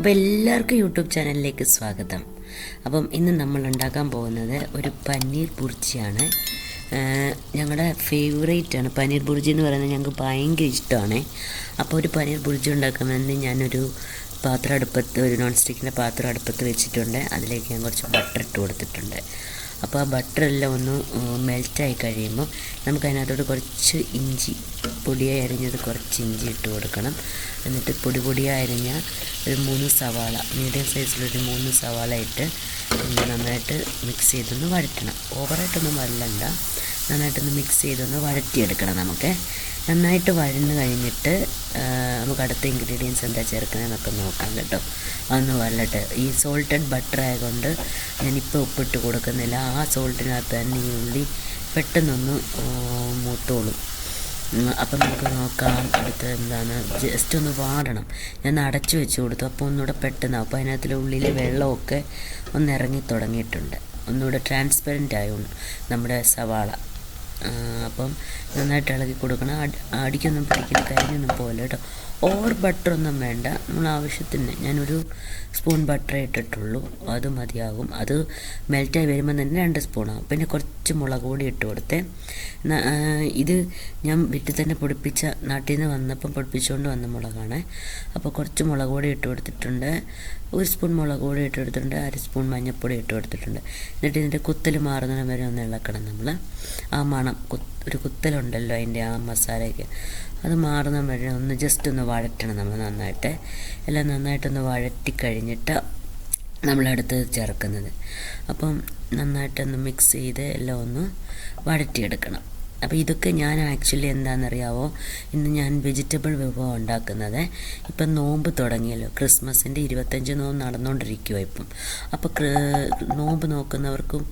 അപ്പോൾ എല്ലാവർക്കും യൂട്യൂബ് ചാനലിലേക്ക് സ്വാഗതം. അപ്പം ഇന്ന് നമ്മൾ ഉണ്ടാക്കാൻ പോകുന്നത് ഒരു പനീർ ബുർജിയാണ്. ഞങ്ങളുടെ ഫേവറേറ്റ് ആണ്. പനീർ ബുർജി എന്ന് പറയുന്നത് ഞങ്ങൾക്ക് ഭയങ്കര ഇഷ്ടമാണ്. അപ്പോൾ ഒരു പനീർ ബുർജി ഉണ്ടാക്കാൻ ഞാനൊരു പാത്രം അടുപ്പത്ത് ഒരു നോൺ സ്റ്റിക്കിന്റെ പാത്രം അടുപ്പത്ത് വെച്ചിട്ടുണ്ട്. അതിലേക്ക് ഞാൻ കുറച്ച് ബട്ടർ ഇട്ട് കൊടുത്തിട്ടുണ്ട്. അപ്പോൾ ആ ബട്ടറെല്ലാം ഒന്ന് മെൽറ്റായി കഴിയുമ്പോൾ നമുക്ക് അതിനകത്തോട്ട് കുറച്ച് ഇഞ്ചി പൊടിയായി അരിഞ്ഞത് കുറച്ച് ഇഞ്ചി ഇട്ട് കൊടുക്കണം. എന്നിട്ട് പൊടി പൊടിയായി അരിഞ്ഞ ഒരു മൂന്ന് സവാള മീഡിയം സൈസിലൊരു മൂന്ന് സവാള ഇട്ട് നന്നായിട്ട് മിക്സ് ചെയ്തൊന്ന് വഴറ്റണം. ഓവറായിട്ടൊന്നും വരലല്ല നന്നായിട്ടൊന്ന് മിക്സ് ചെയ്തൊന്ന് വഴറ്റിയെടുക്കണം നമുക്ക്. നന്നായിട്ട് വഴന്ന് കഴിഞ്ഞിട്ട് നമുക്ക് അടുത്ത ഇൻഗ്രീഡിയൻസ് എന്താ ചേർക്കുന്നതെന്നൊക്കെ നോക്കാം കേട്ടോ. അതൊന്ന് വല്ലട്ട് ഈ സോൾട്ടഡ് ബട്ടർ ആയതുകൊണ്ട് ഞാനിപ്പോൾ ഉപ്പിട്ട് കൊടുക്കുന്നില്ല. ആ സോൾട്ടിനകത്ത് തന്നെ ഈ ഉള്ളി പെട്ടെന്നൊന്ന് മൂത്തോളും. അപ്പം നമുക്ക് നോക്കാം അടുത്ത എന്താണ്. ജസ്റ്റ് ഒന്ന് വാടണം. ഞാൻ അടച്ചു വെച്ച് കൊടുത്തു. അപ്പോൾ ഒന്നുകൂടെ പെട്ടെന്ന്. അപ്പോൾ അതിനകത്തിലെ ഉള്ളിൽ വെള്ളമൊക്കെ ഒന്ന് ഇറങ്ങി തുടങ്ങിയിട്ടുണ്ട്. ഒന്നുകൂടെ ട്രാൻസ്പെറന്റ് ആയുള്ളൂ നമ്മുടെ സവാള. അപ്പം നന്നായിട്ട് ഇളകി കൊടുക്കണം. അടി അടിക്കൊന്നും പിടിക്കില്ല കരിഞ്ഞൊന്നും പോകില്ല കേട്ടോ. ഓവർ ബട്ടറൊന്നും വേണ്ട. നമ്മൾ ആവശ്യത്തിന് ഞാനൊരു സ്പൂൺ ബട്ടർ ഇട്ടിട്ടുള്ളൂ. അത് മതിയാകും. അത് മെൽറ്റായി വരുമ്പോൾ തന്നെ രണ്ട് സ്പൂണാകും പിന്നെ കുറച്ച് മുളക് പൊടി ഇട്ട് കൊടുത്തേ. ഇത് ഞാൻ വീട്ടിൽ തന്നെ പൊടിപ്പിച്ച നാട്ടിൽ നിന്ന് വന്നപ്പം പൊടിപ്പിച്ചുകൊണ്ട് വന്ന മുളകാണ്. അപ്പോൾ കുറച്ച് മുളക് പൊടി ഇട്ട് കൊടുത്തിട്ടുണ്ട്. ഒരു സ്പൂൺ മുളക് പൊടി ഇട്ട് കൊടുത്തിട്ടുണ്ട്. അര സ്പൂൺ മഞ്ഞൾപ്പൊടി ഇട്ട് കൊടുത്തിട്ടുണ്ട്. എന്നിട്ട് ഇതിന്റെ കുത്തൽ മാറുന്നതിന് വരെ ഒന്ന് ഇളക്കണം നമ്മൾ ആ മണം ഒരു കുത്തലുണ്ടല്ലോ അതിന്റെ ആ മസാലയ്ക്ക്. അത് മാറുന്ന വരെ ഒന്ന് ജസ്റ്റ് ഒന്ന് വഴറ്റണം നമ്മൾ നന്നായിട്ട്. എല്ലാം നന്നായിട്ടൊന്ന് വഴറ്റി കഴിഞ്ഞിട്ട് നമ്മളടുത്ത് ചേർക്കുന്നത്. അപ്പം നന്നായിട്ടൊന്ന് മിക്സ് ചെയ്ത് എല്ലാം ഒന്ന് വഴറ്റിയെടുക്കണം. അപ്പോൾ ഇതൊക്കെ ഞാൻ ആക്ച്വലി എന്താണെന്നറിയാവോ? ഇന്ന് ഞാൻ വെജിറ്റബിൾ വിഭവം ഉണ്ടാക്കുന്നത്. ഇപ്പം നോമ്പ് തുടങ്ങിയല്ലോ. ക്രിസ്മസിന്റെ ഇരുപത്തഞ്ച് നോമ്പ് നടന്നുകൊണ്ടിരിക്കുമോ ഇപ്പം. അപ്പോൾ നോമ്പ് നോക്കുന്നവർക്കും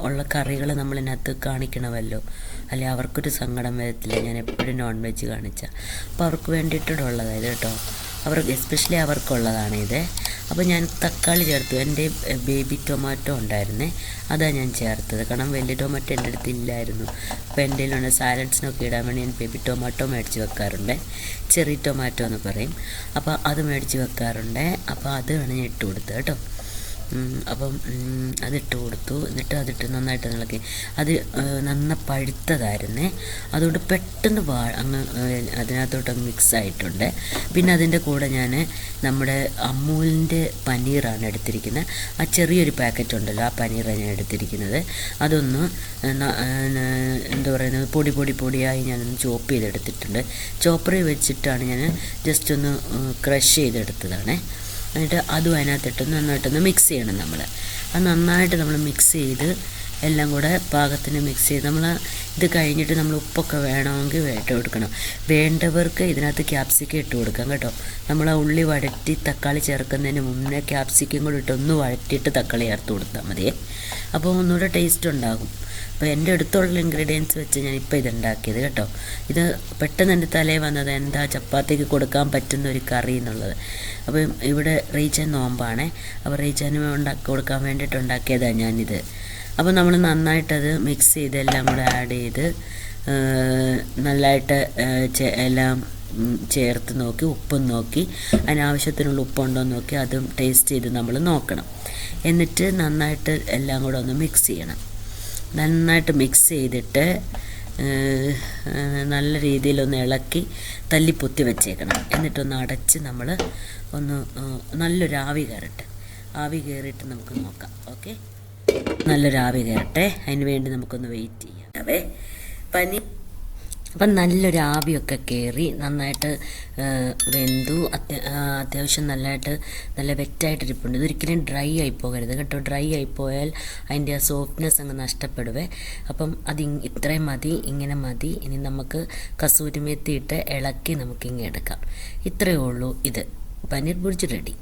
ഉള്ള കറികൾ നമ്മളിനകത്ത് കാണിക്കണമല്ലോ. അല്ലെ? അവർക്കൊരു സങ്കടം വരത്തില്ല. ഞാൻ എപ്പോഴും നോൺ വെജ് കാണിച്ചാൽ അപ്പോൾ അവർക്ക് വേണ്ടിയിട്ടുള്ളതായത് കേട്ടോ. അവർക്ക് എസ്പെഷ്യലി അവർക്കുള്ളതാണ് ഇത്. അപ്പോൾ ഞാൻ തക്കാളി ചേർത്തു. എന്റെ ബേബി ടൊമാറ്റോ ഉണ്ടായിരുന്നേ. അതാണ് ഞാൻ ചേർത്തത്. കാരണം വലിയ ടൊമാറ്റോ എന്റെ അടുത്ത് ഇല്ലായിരുന്നു. അപ്പോൾ എന്റെ കയ്യിലുള്ള സാലഡ്സിനൊക്കെ ഇടാൻ വേണ്ടി ഞാൻ ബേബി ടൊമാറ്റോ മേടിച്ച് വെക്കാറുണ്ട്. ചെറി ടൊമാറ്റോ എന്ന് പറയും. അപ്പോൾ അത് മേടിച്ച് വെക്കാറുണ്ട്. അപ്പോൾ അത് വേണം ഞാൻ ഇട്ട് കൊടുത്തത് കേട്ടോ. അപ്പം അതിട്ട് കൊടുത്തു. എന്നിട്ട് അതിട്ട് നന്നായിട്ട് ഇളക്കി. അത് നന്ന പഴുത്തതായിരുന്നേ. അതുകൊണ്ട് പെട്ടെന്ന് വാ അങ്ങ് അതിനകത്തോട്ട് മിക്സ് ആയിട്ടുണ്ട്. പിന്നെ അതിന്റെ കൂടെ ഞാൻ നമ്മുടെ അമൂലിന്റെ പനീറാണ് എടുത്തിരിക്കുന്നത്. ആ ചെറിയൊരു പാക്കറ്റ് ഉണ്ടല്ലോ ആ പനീറാണ് ഞാൻ എടുത്തിരിക്കുന്നത്. അതൊന്ന് എന്താ പറയുന്നത് പൊടി പൊടി പൊടിയായി ഞാനൊന്ന് ചോപ്പ് ചെയ്തെടുത്തിട്ടുണ്ട്. ചോപ്പറിൽ വെച്ചിട്ടാണ് ഞാൻ ജസ്റ്റ് ഒന്ന് ക്രഷ് ചെയ്തെടുത്തതാണേ. എന്നിട്ട് അതും അതിനകത്തിട്ട് നന്നായിട്ടൊന്ന് മിക്സ് ചെയ്യണം നമ്മൾ അത് നന്നായിട്ട് നമ്മൾ മിക്സ് ചെയ്ത് എല്ലാം കൂടെ പാകത്തിന് മിക്സ് ചെയ്ത് നമ്മൾ ഇത് കഴിഞ്ഞിട്ട് നമ്മൾ ഉപ്പൊക്കെ വേണമെങ്കിൽ ഇട്ട് കൊടുക്കണം. വേണ്ടവർക്ക് ഇതിനകത്ത് ക്യാപ്സിക്കം ഇട്ട് കൊടുക്കാം കേട്ടോ. നമ്മൾ ആ ഉള്ളി വഴറ്റി തക്കാളി ചേർക്കുന്നതിന് മുന്നേ ക്യാപ്സിക്കം കൂടി ഇട്ട് ഒന്ന് വഴറ്റിയിട്ട് തക്കാളി ചേർത്ത് കൊടുത്താൽ മതിയേ അപ്പോൾ ഒന്നുകൂടെ ടേസ്റ്റ് ഉണ്ടാകും. അപ്പോൾ എന്റെ അടുത്തുള്ള ഇൻഗ്രീഡിയൻസ് വെച്ച് ഞാൻ ഇപ്പോൾ ഇത് ഉണ്ടാക്കിയത് കേട്ടോ. ഇത് പെട്ടെന്ന് എന്റെ തലേ വന്നത് എന്താ? ചപ്പാത്തിക്ക് കൊടുക്കാൻ പറ്റുന്ന ഒരു കറി എന്നുള്ളത്. അപ്പം ഇവിടെ റീച്ചൻ നോമ്പാണേ. അപ്പോൾ റീച്ചന് ഉണ്ടാക്കി കൊടുക്കാൻ വേണ്ടിയിട്ട് ഉണ്ടാക്കിയതാണ് ഞാനിത്. അപ്പോൾ നമ്മൾ നന്നായിട്ടത് മിക്സ് ചെയ്ത് എല്ലാം കൂടെ ആഡ് ചെയ്ത് നല്ലതായിട്ട് എല്ലാം ചേർത്ത് നോക്കി ഉപ്പും നോക്കി അതിനാവശ്യത്തിനുള്ള ഉപ്പുണ്ടോ നോക്കി അതും ടേസ്റ്റ് ചെയ്ത് നമ്മൾ നോക്കണം. എന്നിട്ട് നന്നായിട്ട് എല്ലാം കൂടെ ഒന്ന് മിക്സ് ചെയ്യണം. നന്നായിട്ട് മിക്സ് ചെയ്തിട്ട് നല്ല രീതിയിലൊന്ന് ഇളക്കി തല്ലിപ്പൊത്തി വെച്ചേക്കണം. എന്നിട്ടൊന്ന് അടച്ച് നമ്മൾ ഒന്ന് നല്ലൊരു ആവി കയറട്ടെ. ആവി കയറിയിട്ട് നമുക്ക് നോക്കാം ഓക്കെ? നല്ലൊരു ആവി കയറട്ടെ. അതിന് വേണ്ടി നമുക്കൊന്ന് വെയിറ്റ് ചെയ്യാം. അവേ പനി അപ്പം നല്ലൊരു ആവിയൊക്കെ കയറി നന്നായിട്ട് വെന്തു. അത്യാവശ്യം നല്ലതായിട്ട് നല്ല വെറ്റായിട്ട് ഇരിപ്പുണ്ട് ഇതൊരിക്കലും ഡ്രൈ ആയി പോകരുത് കേട്ടോ. ഡ്രൈ ആയി പോയാൽ അതിന്റെ ആ സോഫ്റ്റ്നെസ് അങ്ങ് നഷ്ടപ്പെടുവേ. അപ്പം അത് ഇത്രയും മതി ഇങ്ങനെ മതി. ഇനി നമുക്ക് കസൂരി മേത്തി ഇളക്കി നമുക്കിങ്ങനെ എടുക്കാം. ഇത്രയേ ഉള്ളൂ ഇത്. പനീർ ബുർജി റെഡി.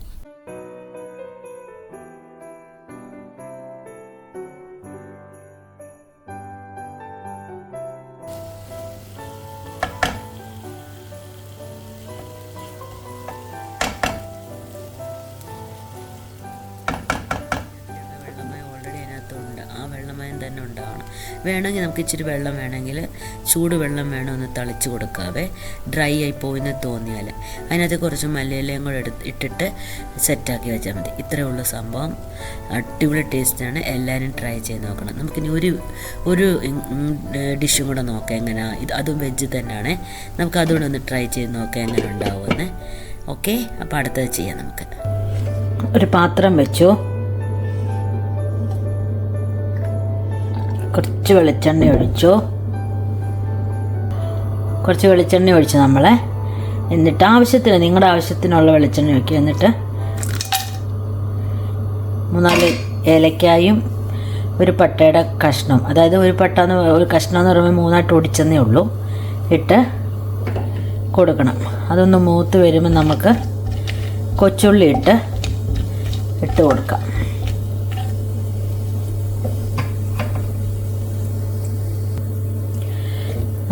തന്നെ ഉണ്ടാവണം. വേണമെങ്കിൽ നമുക്ക് ഇച്ചിരി വെള്ളം വേണമെങ്കിൽ ചൂട് വെള്ളം വേണമെന്ന് തളിച്ച് കൊടുക്കാവേ. ഡ്രൈ ആയി പോയിന്ന് തോന്നിയാൽ. അതിനകത്ത് കുറച്ച് മല്ലിയിലയും കൂടെ എടുത്ത് ഇട്ടിട്ട് സെറ്റാക്കി വെച്ചാൽ മതി. ഇത്രയേ ഉള്ളൂ സംഭവം. അടിപൊളി ടേസ്റ്റാണ് എല്ലാവരും ട്രൈ ചെയ്ത് നോക്കണം. നമുക്കിനി ഒരു ഒരു ഡിഷും കൂടെ നോക്കാം എങ്ങനെ. ഇത് അതും വെജ് തന്നെയാണ്. നമുക്ക് അതുകൂടെ ഒന്ന് ട്രൈ ചെയ്ത് നോക്കാം എങ്ങനെ ഉണ്ടാവുമെന്ന്. ഓക്കെ അപ്പോൾ അടുത്തത് ചെയ്യാം നമുക്ക്. ഒരു പാത്രം വെച്ചു. കുറച്ച് വെളിച്ചെണ്ണ ഒഴിച്ചു. കുറച്ച് വെളിച്ചെണ്ണ ഒഴിച്ചു നമ്മളെ. എന്നിട്ട് ആവശ്യത്തിന് നിങ്ങളുടെ ആവശ്യത്തിനുള്ള വെളിച്ചെണ്ണ ഒഴിക്കുക. എന്നിട്ട് മൂന്നാൽ ഏലക്കായും ഒരു പട്ടയുടെ കഷ്ണം. അതായത് ഒരു പട്ട എന്ന് ഒരു കഷ്ണം എന്ന് പറയുമ്പോൾ മൂന്നായിട്ട് ഒടിച്ചെന്നേ ഉള്ളൂ. ഇട്ട് കൊടുക്കണം. അതൊന്ന് മൂത്ത് വരുമ്പോൾ നമുക്ക് കൊച്ചുള്ളി ഇട്ട് ഇട്ട് കൊടുക്കാം.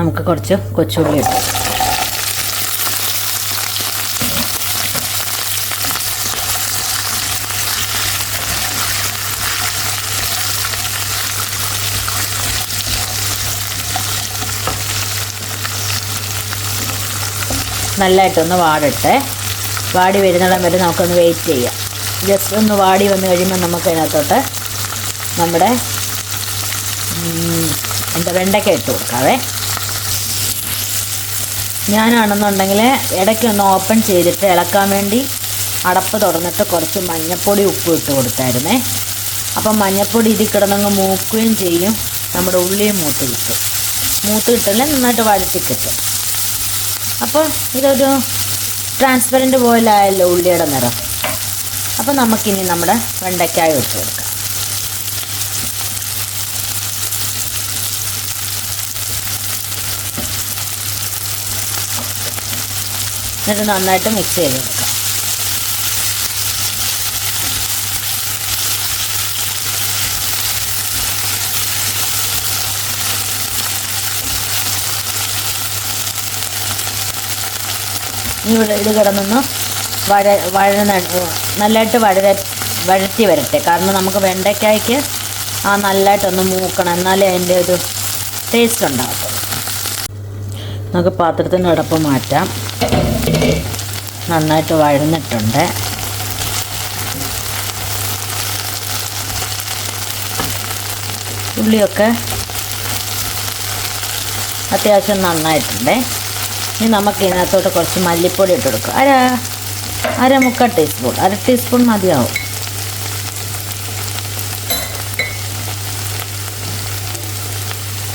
നമുക്ക് കുറച്ച് കൊച്ചുള്ളി ഇട്ട് നല്ലതായിട്ടൊന്ന് വാടട്ടെ. വാടി വരുന്നിടം വരെ നമുക്കൊന്ന് വെയിറ്റ് ചെയ്യാം. ജസ്റ്റ് ഒന്ന് വാടി വന്നു കഴിയുമ്പോൾ നമുക്ക് അതിനകത്തോട്ട് നമ്മുടെ എന്താ വെണ്ടയ്ക്ക ഇട്ട് കൊടുക്കാവേ. ഞാനാണെന്നുണ്ടെങ്കിൽ ഇടയ്ക്കൊന്ന് ഓപ്പൺ ചെയ്തിട്ട് ഇളക്കാൻ വേണ്ടി അടപ്പ് തുറന്നിട്ട് കുറച്ച് മഞ്ഞൾപ്പൊടി ഉപ്പ് ഇട്ട് കൊടുത്തായിരുന്നേ. അപ്പം മഞ്ഞൾപ്പൊടി ഇതിൽ കിടന്നങ്ങ് മൂക്കുകയും ചെയ്യും. നമ്മുടെ ഉള്ളിയും മൂത്ത് കിട്ടും. മൂത്ത് കിട്ടില്ല നന്നായിട്ട് വഴറ്റി കിട്ടും. അപ്പോൾ ഇതൊരു ട്രാൻസ്പെറന്റ് പോലായല്ലോ ഉള്ളിയുടെ നിറം. അപ്പോൾ നമുക്കിനി നമ്മുടെ വെണ്ടയ്ക്കായ ഇട്ട് കൊടുക്കാം. എന്നിട്ട് നന്നായിട്ട് മിക്സ് ചെയ്ത് കൊടുക്കാം. ഇവിടെ ഇത് കിടന്നൊന്ന് വഴ വഴ നല്ലതായിട്ട് വഴ വഴറ്റി വരട്ടെ. കാരണം നമുക്ക് വെണ്ടയ്ക്കായ്ക്ക് ആ നല്ലതായിട്ടൊന്ന് മൂക്കണം. എന്നാലേ അതിന്റെ ഒരു ടേസ്റ്റ് ഉണ്ടാകത്തുള്ളൂ നമുക്ക് പാത്രത്തിന്റെ അടപ്പ് മാറ്റാം. നന്നായിട്ട് വഴന്നിട്ടുണ്ട്. ഉള്ളിയൊക്കെ അത്യാവശ്യം നന്നായിട്ടുണ്ട്. ഇനി നമുക്ക് ഇതിനകത്തോട്ട് കുറച്ച് മല്ലിപ്പൊടി ഇട്ട് കൊടുക്കും. അര അര മുക്കാൽ ടീസ്പൂൺ അര ടീസ്പൂൺ മതിയാവും.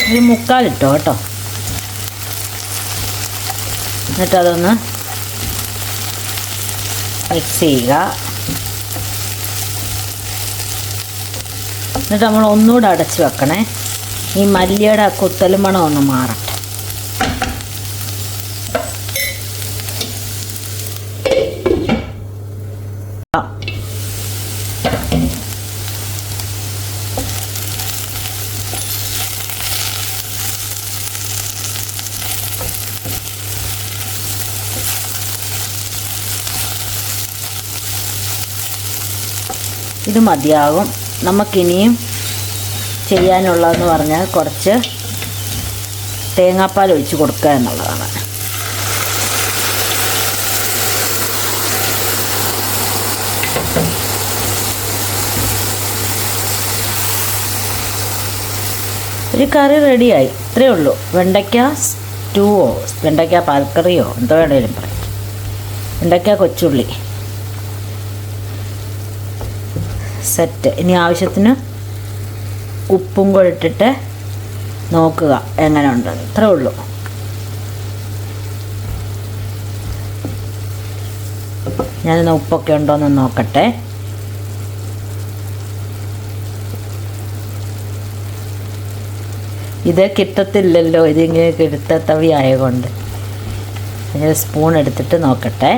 ഒരു മുക്കാൽ ഇട്ടോ കേട്ടോ. എന്നിട്ട് അതൊന്ന് മിക്സ് ചെയ്യുക. എന്നിട്ട് നമ്മൾ ഒന്നുകൂടെ അടച്ച് വെക്കണേ. ഈ മല്ലിയുടെ കുത്തൽ മണം ഒന്ന് മാറട്ടെ. ഇത് മതിയാകും. നമുക്കിനിയും ചെയ്യാനുള്ളതെന്ന് പറഞ്ഞാൽ കുറച്ച് തേങ്ങാപ്പാൽ ഒഴിച്ച് കൊടുക്കുക എന്നുള്ളതാണ്. ഒരു കറി റെഡിയായി. ഇത്രയേ ഉള്ളൂ. വെണ്ടയ്ക്ക സ്റ്റൂവോ വെണ്ടയ്ക്ക പാൽക്കറിയോ എന്തോ വേണേലും പറയാം. വെണ്ടയ്ക്ക കൊച്ചുള്ളി. സെറ്റ് ഇനി ആവശ്യത്തിന് ഉപ്പും കൂടെ ഇട്ടിട്ട് നോക്കുക എങ്ങനെ ഉണ്ടെന്ന് ഇത്രേ ഉള്ളൂ. ഞാനിന്ന് ഉപ്പൊക്കെ ഉണ്ടോയെന്ന് നോക്കട്ടെ. ഇത് കിട്ടത്തില്ലല്ലോ. ഇതിങ്ങനെ കിടുത്ത തവി ആയതുകൊണ്ട് ഞാൻ സ്പൂൺ എടുത്തിട്ട് നോക്കട്ടെ.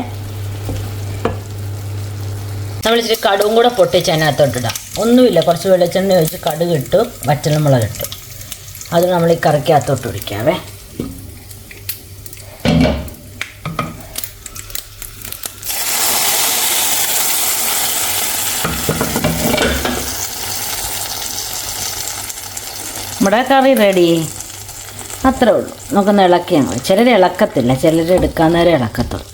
നമ്മൾ ഇച്ചിരി കടുവും കൂടെ പൊട്ടിച്ച് അതിനകത്തോട്ടിടാം ഒന്നുമില്ല കുറച്ച് വെളിച്ചെണ്ണ ഒഴിച്ച് കടുക് ഇട്ടു വറ്റൽമുളക് ഇട്ടു. അത് നമ്മൾ ഈ കറിക്കകത്തോട്ട് ഒഴിക്കാവേ. നമ്മുടെ കറി റെഡി അത്രേ ഉള്ളൂ. നമുക്കൊന്ന് ഇളക്കിയാൽ മതി. ചിലർ ഇളക്കത്തില്ല ചിലർ എടുക്കാൻ നേരം ഇളക്കത്തുള്ളൂ.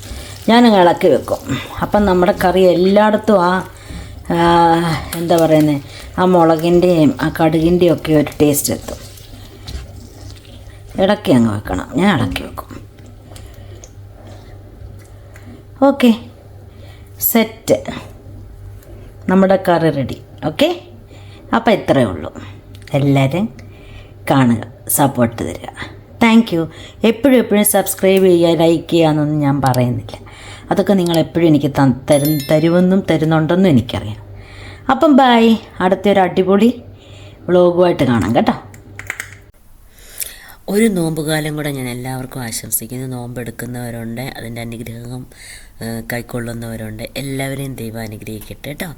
ഞാനങ്ങ് ഇളക്കി വെക്കും. അപ്പം നമ്മുടെ കറി എല്ലായിടത്തും ആ എന്താ പറയുന്നത് ആ മുളകിന്റെയും ആ കടുകിന്റെയും ഒക്കെ ഒരു ടേസ്റ്റ് എത്തും. ഇളക്കി അങ്ങ് വെക്കണം. ഞാൻ ഇളക്കി വെക്കും. ഓക്കെ സെറ്റ് നമ്മുടെ കറി റെഡി ഓക്കെ അപ്പോൾ ഇത്രയേ ഉള്ളൂ. എല്ലാവരും കാണുക സപ്പോർട്ട് തരിക. താങ്ക് യു എപ്പോഴും എപ്പോഴും സബ്സ്ക്രൈബ് ചെയ്യുക ലൈക്ക് ചെയ്യുക എന്നൊന്നും ഞാൻ പറയുന്നില്ല. അതൊക്കെ നിങ്ങൾ എപ്പോഴും എനിക്ക് തരും തരുമെന്നും തരുന്നുണ്ടെന്നും എനിക്കറിയാം. അപ്പം ബായ് അടുത്തൊരു അടിപൊളി വ്ളോഗുമായിട്ട് കാണാം കേട്ടോ. ഒരു നോമ്പുകാലം കൂടെ ഞാൻ എല്ലാവർക്കും ആശംസിക്കുന്നു. നോമ്പെടുക്കുന്നവരുണ്ട് അതിന്റെ അനുഗ്രഹം കൈക്കൊള്ളുന്നവരുണ്ട്. എല്ലാവരെയും ദൈവം അനുഗ്രഹിക്കട്ടെ കേട്ടോ.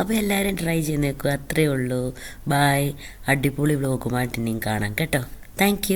അപ്പോൾ എല്ലാവരും ട്രൈ ചെയ്ത് നോക്കുക. അത്രയേ ഉള്ളൂ. ബായ് അടിപൊളി വ്ളോഗുമായിട്ട് ഇനിയും കാണാം കേട്ടോ. താങ്ക്